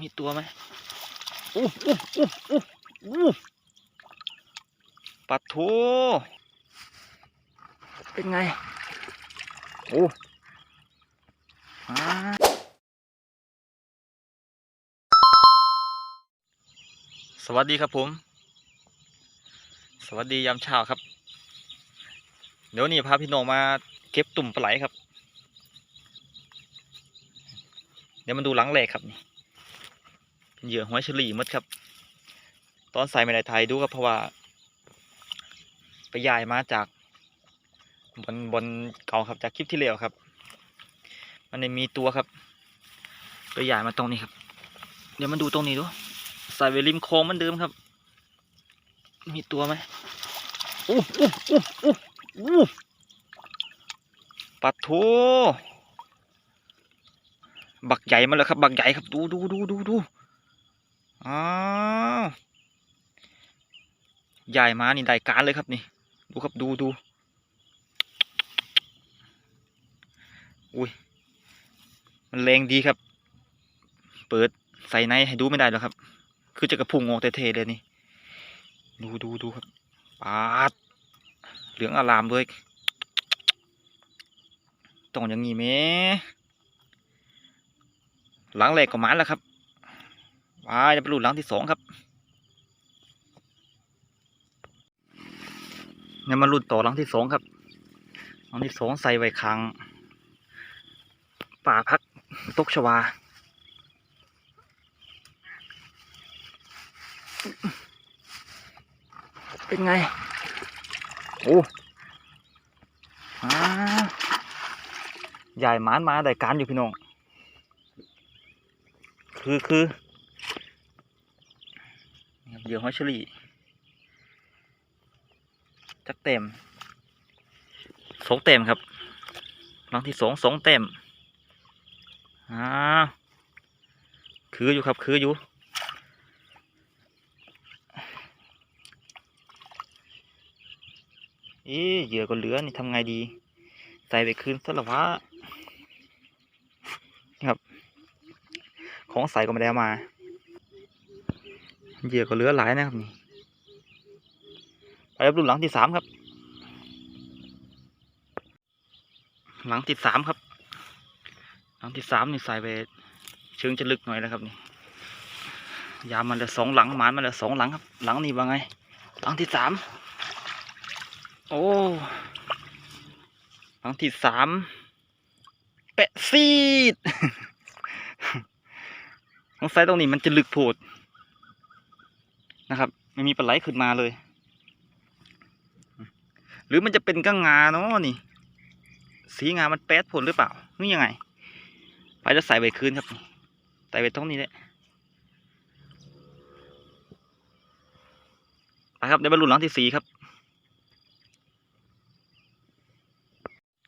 มีตัวไหมอู้อู้อู้อู้อู้ปัดโถเป็นไง โอ้อาสวัสดีครับผม สวัสดียามเช้าครับ เดี๋ยวนี้พาพี่น้องมาเก็บตุ่มปลาไหลครับ เดี๋ยวมาดูหลังแรกครับนี่ เหยื่อหัวเฉลี่มดครับ ตอนใส่ไม่ได้ไทยดูครับเพราะว่า ไปย้ายมาจากบนบนเก่าครับจากคลิปที่แล้วครับ มันไม่มีตัวครับ ไปย้ายมาตรงนี้ครับ เดี๋ยวมาดูตรงนี้ดูใส่ไว้ริมโค้งมันเดิมครับ มีตัวไหมอู้อู้อู้อู้อู้ปัดโถบักใหญ่มาแล้วครับ บักใหญ่ครับ ดูดูดูดูดู อ้าวใหญ่มานี่ได้การเลยครับนี่ ดูครับดูดูอุ้ย มันแรงดีครับ เปิดใส่ในให้ดูไม่ได้หรอกครับ คือจะกระพุ้งออกเทๆเลยนี่ ดูดูดูครับปาด เหลืองอารามด้วยต้องอย่างนี้ไหมหลังแรกก็มาแล้วครับ ว้ายจะไปลุ้นหลังที่สองครับเนี่ยมาลุ้นต่อหลังที่สองครับหลังที่สองใส่ไว้คางป่าพักตกชวาเป็นไง โอ้อาใหญ่หมานมาได้การอยู่พี่น้อง คือคือ ยื่อหอยเชอรี่จักเต็มสองเต็มครับลังที่สองสองเต็มอ่าคืออยู่ครับคืออยู่เอ๊เหยื่อก็เหลือนี่ทำไงดี ใส่ไปคืนสละวะของใส่ก็ไม่ได้อมา เหยื่อก็เหลือหลายนะครับนี่ไปรับรุ่นหลังที่สามครับ หลังที่สามครับ หลังที่สามนี่ใส่ไปเชิงจะลึกหน่อยแล้วครับนี่ยามมันเลือสองหลังหมานมันเลือสองหลังครับ หลังนี้ว่าไง หลังที่สามโอ้หลังที่สามแปะซีดสงสัยตรงนี้มันจะลึกโผด นะครับ ไม่มีปลาไหลขึ้นมาเลย หรือมันจะเป็นก้างงาเนาะนี่ สีงามันแป๊ดผลหรือเปล่านี่ยังไง ไปจะใส่ใบคืนครับใส่ใบตรงนี้แหละไปครับเดี๋ยวบรรลุหลังที่สี่ครับ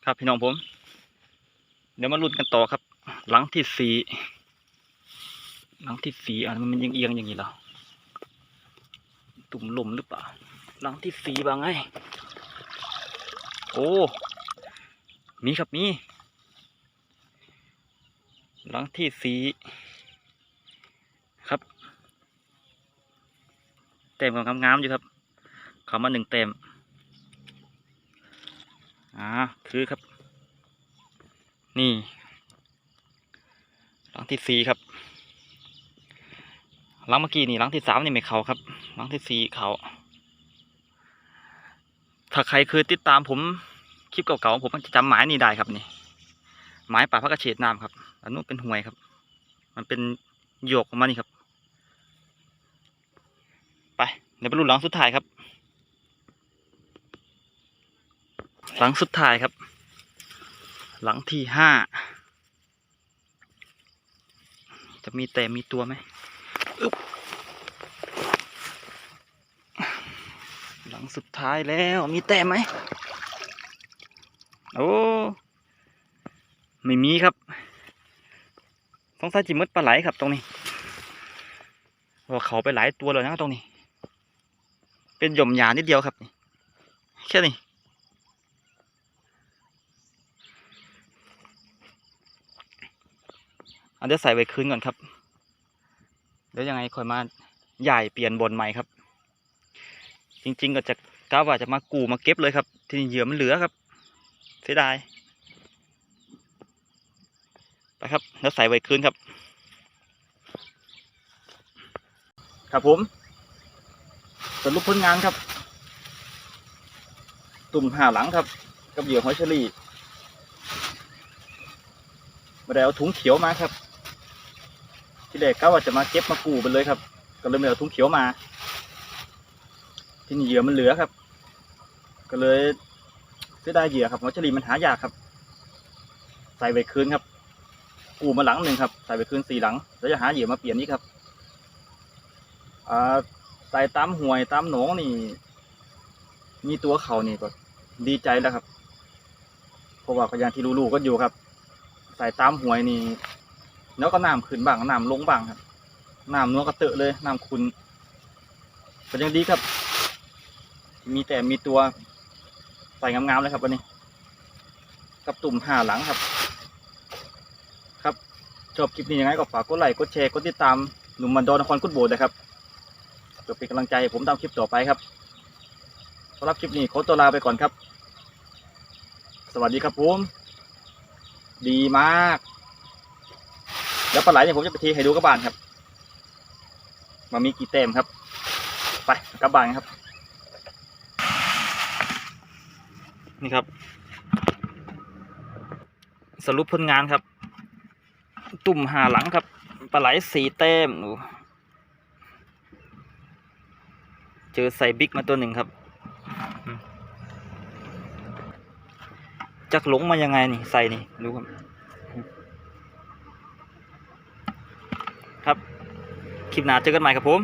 ครับพี่น้องผม เดี๋ยวมาลุ้นกันต่อครับ หลังที่สี่หลังที่สี่อะมันยังเอียงอย่างนี้เหรอ ตุ่มลมหรือเปล่าหลังที่สีบางไง โอ้ มีครับมีหลังที่สีครับ เต็มของงามๆอยู่ครับเขามาหนึ่งเต็มอ่าคือครับ นี่หลังที่สีครับ หลังเมื่อกี้นี่หลังที่สามนี่ไม่เขาครับหลังที่สี่เขาถ้าใครเคยติดตามผมคลิปเก่าๆผมมันจะจำหมายนี่ได้ครับนี่หมายป่าพระกระเฉดน้ำครับอันนู้นเป็นห่วยครับ มันเป็นโยกออกมานี่ครับ ไปเดี๋ยวไปรุ่นหลังสุดท้ายครับ หลังสุดท้ายครับ หลังที่ห้าจะมีแต่มีตัวไหม อึบหลังสุดท้ายแล้วมีแต้มไหมโอ้ไม่มีครับสงสัยจิมดปลาไหลครับตรงนี้ว่าเขาไปหลายตัวเลยนะตรงนี้ เป็นหย่อมหยานิดเดียวครับแค่นี้อันเดี๋ยวใส่ไว้คืนก่อนครับ แล้วยังไงค่อยมาใหญ่เปลี่ยนบนใหม่ครับ จริง ๆ ก็จะกะว่าจะมากูมาเก็บเลยครับทีนี้เหยื่อมันเหลือครับเสียดายไปครับแล้วใส่ไว้คืนครับ ครับผมสรุปผลงานครับ ตุ่มหาหลังครับ กับเหยื่อหอยเชอรี่มาได้เอาถุงเขียวมาครับ ที่แรกก็ว่าจะมาเก็บมากูไปเลยครับ ก็เลยไม่เอาถุงเขียวมา ที่นี่เหยื่อมันเหลือครับ ก็เลยเสียดายเหยื่อครับหอยเชรีมันหายากครับ ใส่ไว้คืนครับกูมาหลังหนึ่งครับ ใส่ไว้คืนสี่หลัง แล้วจะหาเหยื่อมาเปลี่ยนนี้ครับอ่าใส่ตามห่วยตามหนองนี่ มีตัวเขานี่ก็ดีใจแล้วครับเพราะว่าก็อย่างที่รู้ๆก็อยู่ครับ ใส่ตามห่วยนี่ แล้วก็น้ำขึ้นบ้างน้ำลงบ้างครับน้ำนัวกระเตอะเลยน้ำคุณก็ยังดีครับ มีแต่มีตัวใส่งามๆเลยครับวันนี้ กับตุ่มห่าหลังครับ ครับชอบคลิปนี้ยังไงก็ฝากกดไลค์กดแชร์กดติดตามหนุ่มมันดอนนครกุดโบดนะครับเพื่อเป็นกำลังใจให้ผมทำคลิปต่อไปครับสำหรับคลิปนี้ขอตัวลาไปก่อนครับ สวัสดีครับผม ดีมาก เดี๋ยวปลาไหลเนี่ยผมจะไปเทีให้ดูกับบ้านครับมามีกี่เต็มครับ ไปกลับานครับ นี่ครับ สรุปผลงานครับ ตุ่มหาหลังครับปลาไหลสีเต็มเจอไซบิ๊กมาตัวหนึ่งครับจักหลงมายังไงนี่ใส่นี่ดูครับอืม ครับ คลิปหน้าเจอกันใหม่ครับผม